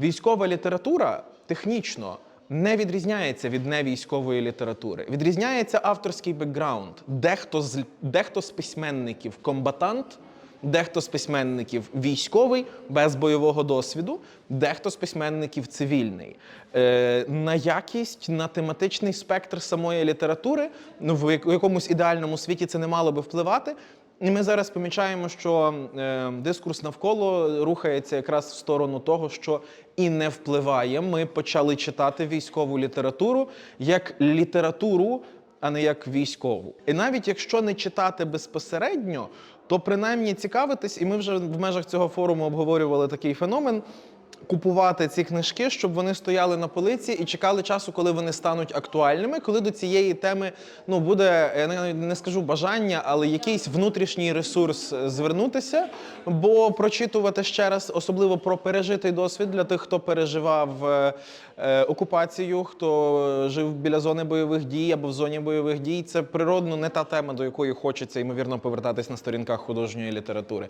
Військова література технічно не відрізняється від невійськової літератури. Відрізняється авторський бекграунд. Дехто з дехто з письменників комбатант, дехто з письменників військовий без бойового досвіду, дехто з письменників цивільний. Е, на якість, на тематичний спектр самої літератури, ну в якомусь ідеальному світі це не мало би впливати. І ми зараз помічаємо, що е, дискурс навколо рухається якраз в сторону того, що і не впливає. Ми почали читати військову літературу як літературу, а не як військову. І навіть якщо не читати безпосередньо, то принаймні цікавитись, і ми вже в межах цього форуму обговорювали такий феномен. Купувати ці книжки, щоб вони стояли на полиці і чекали часу, коли вони стануть актуальними, коли до цієї теми ну буде я не, скажу бажання, але якийсь внутрішній ресурс е, звернутися. Бо прочитувати ще раз, особливо про пережитий досвід для тих, хто переживав е, е, окупацію, хто жив біля зони бойових дій або в зоні бойових дій, це природно не та тема, до якої хочеться ймовірно повертатись на сторінках художньої літератури.